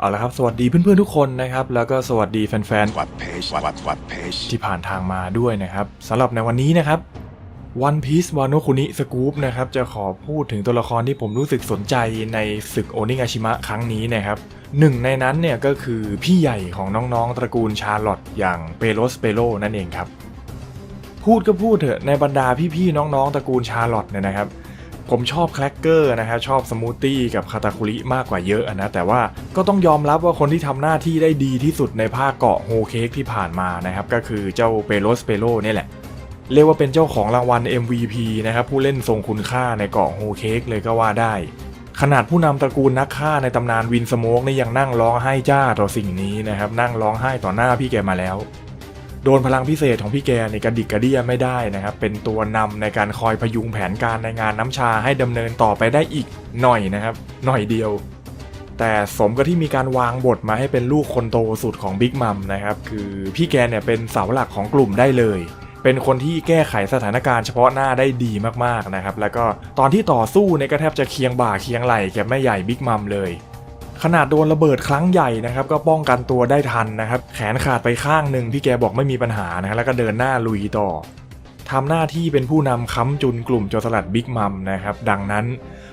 เอาละครับ สวัสดีเพื่อนๆทุกคนนะครับ แล้วก็สวัสดีแฟนวัดเพจวัดวัดเพจๆที่ผ่านทางมาด้วยนะครับสำหรับในวันนี้นะครับ One Piece Wano Kuni Scoop นะครับจะขอพูดถึงตัวละครที่ผมรู้สึกสนใจในศึกโอนิงาชิมะครั้งนี้นะครับหนึ่งในนั้นเนี่ยก็คือพี่ใหญ่ของน้องๆ ตระกูลชาร์ลอตอย่างเปโลสเปโลนั่นเองครับ พูดก็พูดเถอะในบรรดาพี่ๆน้องๆ ตระกูลชาร์ลอตเนี่ยนะครับ ผมชอบแคลกเกอร์นะครับชอบสมูทตี้กับคาตาคุริมากกว่าเยอะนะแต่ว่าก็ต้องยอมรับว่าคนที่ทำหน้าที่ได้ดีที่สุดในภาคเกาะโฮเค้กที่ผ่านมานะครับก็คือเจ้าเปโลสเปโลเนี่แหละเรียกว่าเป็นเจ้าของรางวัล MVP นะครับผู้เล่นทรงคุณค่าในเกาะโฮเค้กเลยก็ว่าได้ ขนาดผู้นำตระกูลนักฆ่าในตำนานวินสโมกนี่ยังนั่งร้องไห้จ้าต่อสิ่งนี้นะครับนั่งร้องไห้ต่อหน้าพี่แกมาแล้ว โดนพลังพิเศษของพี่แกในกระดิกกระเดียไม่ได้นะครับ เป็นตัวนำในการคอยพยุงแผนการในงานน้ำชาให้ดำเนินต่อไปได้อีกหน่อยนะครับ หน่อยเดียว แต่สมกับที่มีการวางบทมาให้เป็นลูกคนโตสุดของบิ๊กมัมนะครับ คือพี่แกเนี่ยเป็นเสาหลักของกลุ่มได้เลย เป็นคนที่แก้ไขสถานการณ์เฉพาะหน้าได้ดีมากๆนะครับ แล้วก็ตอนที่ต่อสู้เนี่ยก็แทบจะเคียงบ่าเคียงไหล่แกแม่ใหญ่บิ๊กมัมเลย ขนาดโดนระเบิดครั้งใหญ่นะครับก็ป้องกันตัวได้ทันนะครับ แขนขาดไปข้างหนึ่งพี่แกบอกไม่มีปัญหานะแล้วก็เดินหน้าลุยต่อทำหน้าที่เป็นผู้นำค้ำจุนกลุ่มโจรสลัดบิ๊กมัมนะครับ ดังนั้น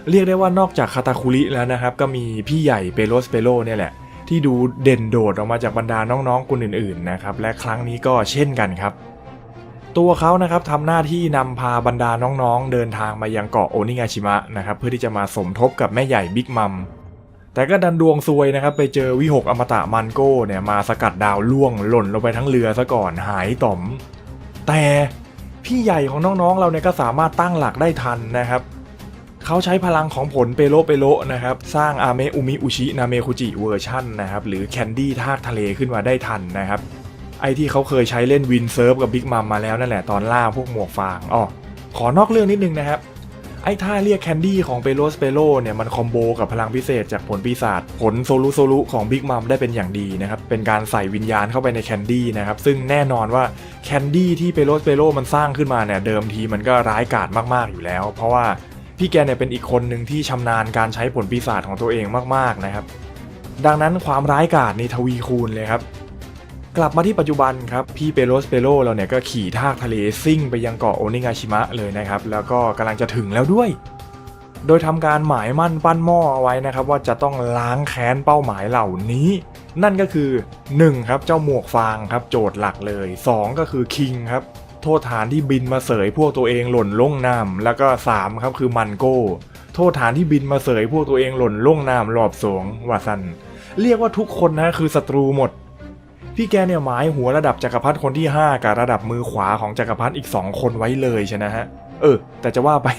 เรียกได้ว่านอกจากคาตาคุริแล้วนะครับ ก็มีพี่ใหญ่เปโลสเปโลเนี่ยแหละ ที่ดูเด่นโดดออกมาจากบรรดาน้องๆคนอื่นๆนะครับและครั้งนี้ก็เช่นกันครับ ตัวเขานะครับทำหน้าที่นำพาบรรดาน้องๆ เดินทางมายังเกาะโอนิงาชิมะนะครับเพื่อที่จะมาสมทบกับแม่ใหญ่บิ๊กมัม แต่ก็ดันดวงซวยนะครับ ไปเจอวิหกอมตะมันโก้เนี่ยมาสกัดดาวล่วงหล่นลงไปทั้งเรือซะก่อนหายต่อม แต่พี่ใหญ่ของน้องๆเราเนี่ยก็สามารถตั้งหลักได้ทันนะครับ เขาใช้พลังของผลเปโลเปโลนะครับ สร้างอาเมอุมิอุชินาเมคุจิเวอร์ชันนะครับ หรือแคนดี้ทากทะเลขึ้นมาได้ทันนะครับ ไอที่เขาเคยใช้เล่นวินเซิร์ฟกับบิ๊กมัมมาแล้วนั่นแหละตอนล่าพวกหมวกฟางอ๋อขอนอกเรื่องนิดนึงนะครับ ไอ้ท่าเรียกแคนดี้ของเปโลสเปโลเนี่ยมันคอมโบกับพลังพิเศษจากผลปีศาจผลโซลุโซลุของบิ๊กมัมได้เป็นอย่างดีนะครับ เป็นการใส่วิญญาณเข้าไปในแคนดี้นะครับ ซึ่งแน่นอนว่าแคนดี้ที่เปโลสเปโลมันสร้างขึ้นมาเนี่ยเดิมทีมันก็ร้ายกาจมากๆอยู่แล้ว เพราะว่าพี่แกเนี่ยเป็นอีกคนหนึ่งที่ชำนาญการใช้ผลปีศาจของตัวเองมากๆนะครับ ดังนั้นความร้ายกาจนี่ทวีคูณเลยครับ กลับมาที่ปัจจุบันครับ พี่เปโลสเปโลเราเนี่ยก็ขี่ทากทะเลซิ่งไปยังเกาะโอนิงาชิมะเลยนะครับ แล้วก็กำลังจะถึงแล้วด้วย โดยทำการหมายมั่นปั้นหม้อเอาไว้นะครับ ว่าจะต้องล้างแค้นเป้าหมายเหล่านี้ นั่นก็คือ 1. ครับเจ้าหมวกฟางครับโจทย์หลักเลย 2 ก็คือคิงครับโทษฐานที่บินมาเสยพวกตัวเองหล่นล่งน้ำแล้วก็ 3 ครับคือมันโก้ โทษฐานที่บินมาเสยพวกตัวเองหล่นล่งน้ำรอบสงว่าสันเรียกว่าทุกคนนะคือศัตรูหมด พี่แกเนี่ยหมายหัวระดับจักรพรรดิคนที่ 5 กับระดับมือขวาของจักรพรรดิอีก 2 คนไว้เลยใช่นะฮะ เออ แต่จะว่าไป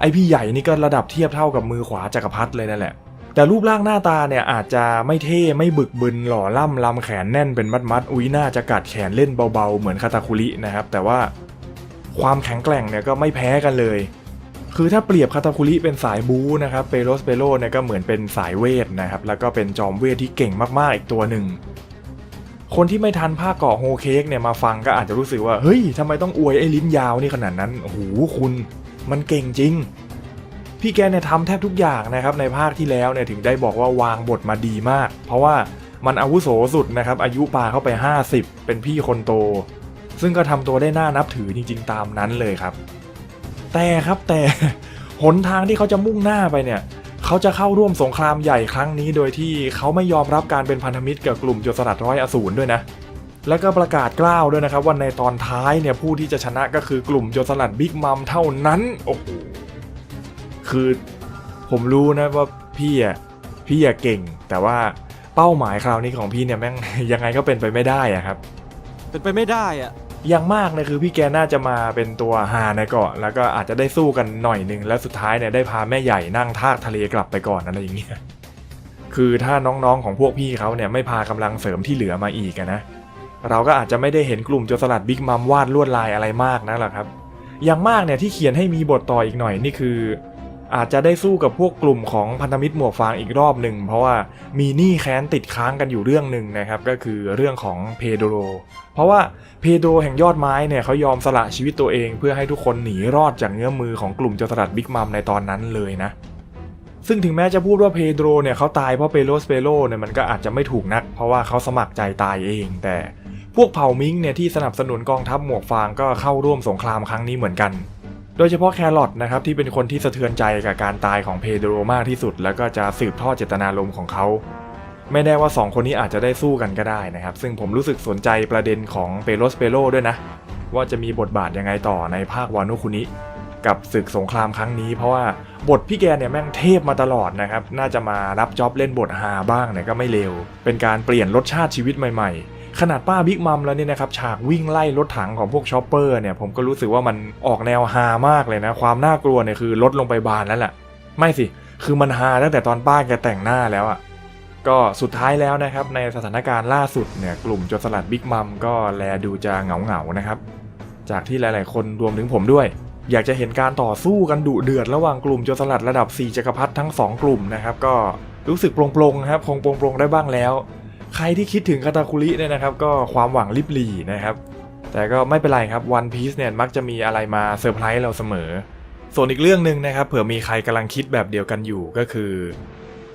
ไอพี่ใหญ่นี่ก็ระดับเทียบเท่ากับมือขวาจักรพรรดิเลยนั่นแหละ แต่รูปร่างหน้าตาเนี่ยอาจจะไม่เท่ไม่บึกบึนหล่อล่ำลำแขนแน่นเป็นมัดมัดๆอุ้ยน่าจะกัดแขนเล่นเบาๆ เหมือนคาตาคุรินะครับ แต่ว่าความแข็งแกร่งเนี่ยก็ไม่แพ้กันเลย คือถ้าเปรียบคาตาคุริเป็นสายบูนะครับเปโลสเปโลเนี่ยก็เหมือนเป็นสายเวทนะครับแล้วก็เป็นจอมเวทที่เก่งมากๆอีกตัวหนึ่ง คนที่ไม่ทันภาคเกาะโฮเค้กเนี่ยมาฟังก็อาจจะรู้สึกว่า เฮ้ยทำไมต้องอวยไอ้ลิ้นยาวนี่ขนาดนั้นโอ้โหคุณมันเก่งจริง พี่แกเนี่ยทำแทบทุกอย่างนะครับในภาคที่แล้วเนี่ยถึงได้บอกว่าวางบทมาดีมาก เพราะว่ามันอาวุโสสุดนะครับอายุปาเข้าไป 50 เป็นพี่คนโต ซึ่งก็ทำตัวได้น่านับถือจริง ๆ ตามนั้นเลยครับ แต่ครับแต่หนทางที่เขาจะมุ่งหน้าไปเนี่ย เขาจะเข้าร่วมสงครามใหญ่ครั้งนี้โดยที่เขาไม่ยอมรับการเป็นพันธมิตรกับกลุ่มโจรสลัดร้อยอสูรด้วยนะ แล้วก็ประกาศกล้าวด้วยนะครับว่าในตอนท้ายเนี่ยผู้ที่จะชนะก็คือกลุ่มโจรสลัดบิ๊กมัมเท่านั้น โอ้โห คือผมรู้นะว่าพี่อะพี่อะเก่ง แต่ว่าเป้าหมายคราวนี้ของพี่เนี่ยแม่งยังไงก็เป็นไปไม่ได้อะครับ เป็นไปไม่ได้อะ อย่างมากเนี่ยคือพี่แกน่าจะมาเป็นตัวหาในเกาะ แล้วก็อาจจะได้สู้กันหน่อยหนึ่งแล้วสุดท้ายเนี่ยได้พาแม่ใหญ่นั่งทากทะเลกลับไปก่อนอะไรอย่างเงี้ยคือถ้าน้องๆของพวกพี่เขาเนี่ยไม่พากำลังเสริมที่เหลือมาอีกนะเราก็อาจจะไม่ได้เห็นกลุ่มโจรสลัดบิ๊กมัมวาดลวดลายอะไรมากนะหรอกครับ อย่างมากเนี่ยที่เขียนให้มีบทต่ออีกหน่อยนี่คือ อาจจะได้สู้กับพวกกลุ่มของพันธมิตรหมวกฟางอีกรอบหนึ่ง เพราะว่ามีหนี้แค้นติดค้างกันอยู่เรื่องหนึ่งนะครับก็คือเรื่องของเพโดโรเพราะว่าเพโดรแห่งยอดไม้เนี่ยเขายอมสละชีวิตตัวเอง เพื่อให้ทุกคนหนีรอดจากเงื้อมือของกลุ่มโจรสลัดบิ๊กมัมในตอนนั้นเลยนะซึ่งถึงแม้จะพูดว่าเพโดรเนี่ยเขาตายเพราะเปโลสเปโลเนี่ยมันก็อาจจะไม่ถูกนัก เพราะว่าเขาสมัครใจตายเอง แต่พวกเผ่ามิงเนี่ยที่สนับสนุนกองทัพหมวกฟางก็เข้าร่วมสงครามครั้งนี้เหมือนกัน โดยเฉพาะแครอทนะครับที่เป็นคนที่สะเทือนใจกับการตายของเพโดรมากที่สุด แล้วก็จะสืบทอดเจตนารมณ์ของเขา ไม่แน่ว่า 2 คนนี้อาจจะได้สู้กันก็ได้นะครับ ซึ่งผมรู้สึกสนใจประเด็นของเปโลสเปโลด้วยนะ ว่าจะมีบทบาทยังไงต่อในภาควานุคุนิกับศึกสงครามครั้งนี้ เพราะว่าบทพี่แกเนี่ยแม่งเทพมาตลอดนะครับ น่าจะมารับจ็อบเล่นบทฮาบ้างเนี่ยก็ไม่เลวเป็นการเปลี่ยนรสชาติชีวิตใหม่ๆ ขนาดป้าบิ๊กมัมแล้วเนี่ยนะครับฉากวิ่งไล่รถถังของพวกชอปเปอร์เนี่ยผมก็รู้สึกว่ามันออกแนวฮามากเลยนะ ความน่ากลัวเนี่ยคือลดลงไปบานแล้วแหละไม่สิ คือมันฮาตั้งแต่ตอนป้าแกแต่งหน้าแล้วอะก็สุดท้ายแล้วนะครับในสถานการณ์ล่าสุดเนี่ยกลุ่มโจรสลัดบิ๊กมัมก็แลดูจะเหงาเหงาๆนะครับ จากที่หลายๆ คนรวมถึงผมด้วย อยากจะเห็นการต่อสู้กันดุเดือดระหว่างกลุ่มโจรสลัดระดับ 4จักรพรรดิทั้ง 2 กลุ่มนะครับ ก็รู้สึกโปร่งๆนะครับคงโปร่งๆได้บ้างแล้ว ใครที่คิดถึงคาตาคุริเนี่ยนะครับ ก็ความหวังลิบหลีนะครับ แต่ก็ไม่เป็นไรครับวันพี e เนี่ยมักจะมีอะไรมาเซอร์ไพรส์เราเสมอ ส่วนอีกเรื่องหนึ่งนะครับเผื่อมีใครกำลังคิดแบบเดียวกันอยู่ก็คือ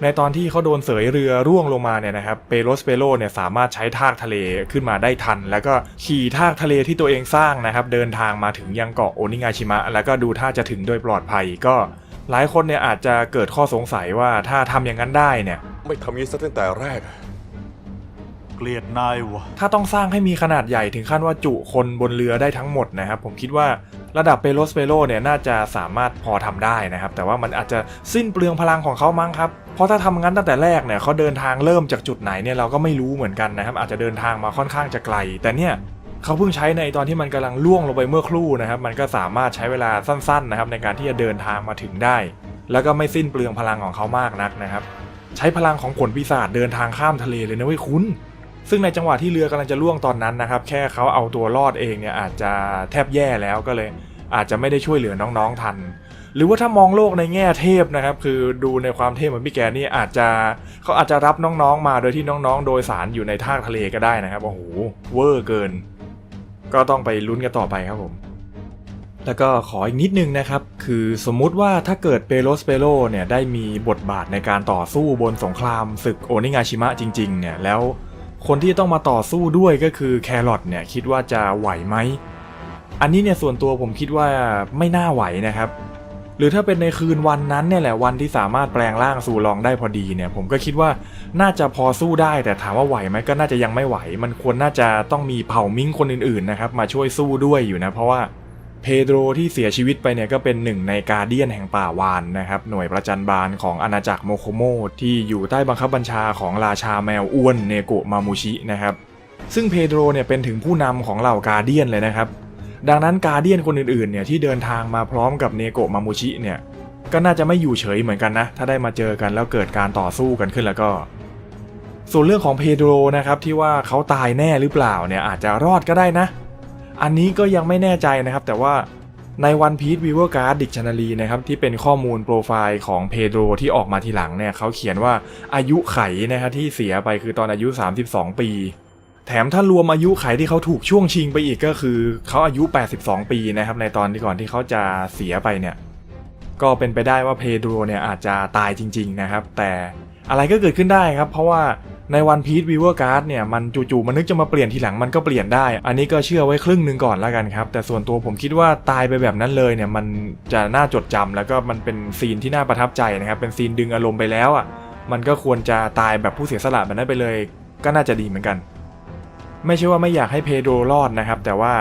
ในตอนที่เขาโดนเสยเรือร่วงลงมาเนี่ยนะครับเปโลสเปโลเนี่ยสามารถใช้ทากทะเลขึ้นมาได้ทัน แล้วก็ขี่ทากทะเลที่ตัวเองสร้างนะครับ เดินทางมาถึงยังเกาะโอนิงาชิมะ แล้วก็ดูท่าจะถึงโดยปลอดภัยก็หลายคนเนี่ยอาจจะเกิดข้อสงสัยว่าถ้าทำอย่างนั้นได้เนี่ย ไม่ทำงี้ซะตั้งแต่แรก กลียดนายวะถ้าต้องสร้างให้มีขนาดใหญ่ถึงขั้นว่าจุคนบนเรือได้ทั้งหมดนะครับ ผมคิดว่าระดับเปโลสเปโลเนี่ยน่าจะสามารถพอทำได้นะครับ แต่ว่ามันอาจจะสิ้นเปลืองพลังของเขามั้งครับ เพราะถ้าทำงั้นตั้งแต่แรกเนี่ยเขาเดินทางเริ่มจากจุดไหนเนี่ยเราก็ไม่รู้เหมือนกันนะครับ อาจจะเดินทางมาค่อนข้างจะไกล แต่เนี่ยเขาเพิ่งใช้ในตอนที่มันกำลังล่วงลงไปเมื่อครู่นะครับ มันก็สามารถใช้เวลาสั้นๆนะครับในการที่จะเดินทางมาถึงได้ แล้วก็ไม่สิ้นเปลืองพลังของเขามากนักนะครับ ใช้พลังของผลปีศาจเดินทางข้ามทะเลเลยนะเว้ยคุณ ซึ่งในจังหวะที่เรือกำลังจะล่วงตอนนั้นนะครับ แค่เขาเอาตัวรอดเองเนี่ยอาจจะแทบแย่แล้วก็เลย อาจจะไม่ได้ช่วยเหลือน้องๆทัน หรือว่าถ้ามองโลกในแง่เทพนะครับ คือดูในความเทพเหมือนพี่แกนี่อาจจะเขาอาจจะรับน้องๆ มาโดยที่น้องๆ โดยสารอยู่ในท่าทะเลก็ได้นะครับโอ้โหเวอร์เกิน ก็ต้องไปลุ้นกันต่อไปครับผมแล้วก็ขออีกนิดนึงนะครับ คือสมมุติว่าถ้าเกิดเปโลสเปโลเนี่ยได้มีบทบาทในการต่อสู้บนสงครามศึกโอนิงาชิมะจริงๆเนี่ยแล้ว คนที่ต้องมาต่อสู้ด้วยก็คือแครอทเนี่ยคิดว่าจะไหวไหม อันนี้เนี่ยส่วนตัวผมคิดว่าไม่น่าไหวนะครับ หรือถ้าเป็นในคืนวันนั้นเนี่ยแหละวันที่สามารถแปลงร่างสู่รองได้พอดีเนี่ย ผมก็คิดว่าน่าจะพอสู้ได้แต่ถามว่าไหวไหมก็น่าจะยังไม่ไหว มันควรน่าจะต้องมีเผ่ามิงคนอื่นๆนะครับมาช่วยสู้ด้วยอยู่นะเพราะว่า เพโดรที่เสียชีวิตไปเนี่ยก็เป็นหนึ่งในกาเดียนแห่งป่าวานนะครับหน่วยประจันบานของอาณาจักรโมโคโมที่อยู่ใต้บังคับบัญชาของราชาแมวอ้วนเนโกะมามูชินะครับซึ่งเพโดรเนี่ยเป็นถึงผู้นำของเหล่ากาเดียนเลยนะครับ ดังนั้นกาเดียนคนอื่นๆเนี่ยที่เดินทางมาพร้อมกับเนโกะมามูชิเนี่ยก็น่าจะไม่อยู่เฉยเหมือนกันนะ ถ้าได้มาเจอกันแล้วเกิดการต่อสู้กันขึ้นแล้วก็ ส่วนเรื่องของเพโดรนะครับที่ว่าเขาตายแน่หรือเปล่าเนี่ยอาจจะรอดก็ได้นะ อันนี้ก็ยังไม่แน่ใจนะครับ แต่ว่าใน One Piece Weaver Card Dictionary นะครับที่เป็นข้อมูลโปรไฟล์ของเพโดรที่ออกมาทีหลังเนี่ยเขาเขียนว่าอายุไขนะครับที่เสียไปคือตอนอายุ 32 ปี แถมถ้ารวมอายุไขที่เขาถูกช่วงชิงไปอีกก็คือเขาอายุ 82 ปีนะครับในตอนที่ก่อนที่เขาจะเสียไปเนี่ยก็เป็นไปได้ว่าเพโดรเนี่ยอาจจะตายจริง ๆนะครับ แต่อะไรก็เกิดขึ้นได้ครับ เพราะว่า ใน One Piece Weaver Card เนี่ยมันจู่ๆมันนึกจะมาเปลี่ยนทีหลังมันก็เปลี่ยนได้ อันนี้ก็เชื่อไว้ครึ่งหนึ่งก่อนแล้วกันครับ แต่ส่วนตัวผมคิดว่าตายไปแบบนั้นเลยเนี่ยมันจะน่าจดจำแล้วก็มันเป็นซีนที่น่าประทับใจนะครับเป็นซีนดึงอารมณ์ไปแล้วอะมันก็ควรจะตายแบบผู้เสียสละแบบนั้นไปเลย ก็น่าจะดีเหมือนกัน ไม่ใช่ว่าไม่อยากให้เพโดรรอดนะครับ แต่ว่า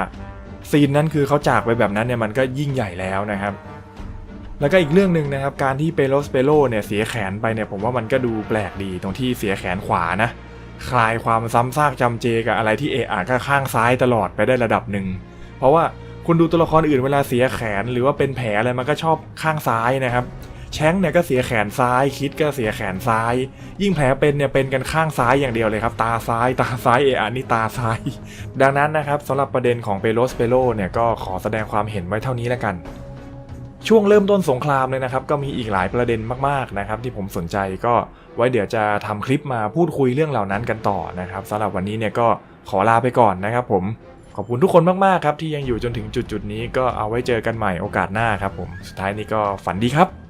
ซีนนั้นคือเขาจากไปแบบนั้นเนี่ยมันก็ยิ่งใหญ่แล้วนะครับ แล้วก็อีกเรื่องหนึ่งนะครับการที่เปโลสเปโลเนี่ยเสียแขนไปเนี่ยผมว่ามันก็ดูแปลกดีตรงที่เสียแขนขวานะคลายความซ้ำซากจำเจกับอะไรที่เอะอะก็ข้างซ้ายตลอดไปได้ระดับหนึ่ง เพราะว่าคุณดูตัวละครอื่นเวลาเสียแขนหรือว่าเป็นแผลอะไรมันก็ชอบข้างซ้ายนะครับแชงเนี่ยก็เสียแขนซ้าย คิดก็เสียแขนซ้าย ยิ่งแผลเป็นเนี่ยเป็นกันข้างซ้ายอย่างเดียวเลยครับ ตาซ้ายตาซ้ายเอะอะนี่ตาซ้าย ดังนั้นนะครับสำหรับประเด็นของเปโลสเปโลเนี่ยก็ขอแสดงความเห็นไว้เท่านี้แล้วกัน ช่วงเริ่มต้นสงครามเลยนะครับก็มีอีกหลายประเด็นมากๆนะครับที่ผมสนใจก็ไว้เดี๋ยวจะทำคลิปมาพูดคุยเรื่องเหล่านั้นกันต่อนะครับสำหรับวันนี้เนี่ยก็ขอลาไปก่อนนะครับผมขอบคุณทุกคนมากๆครับที่ยังอยู่จนถึงจุดๆนี้ก็เอาไว้เจอกันใหม่โอกาสหน้าครับผมสุดท้ายนี้ก็ฝันดีครับ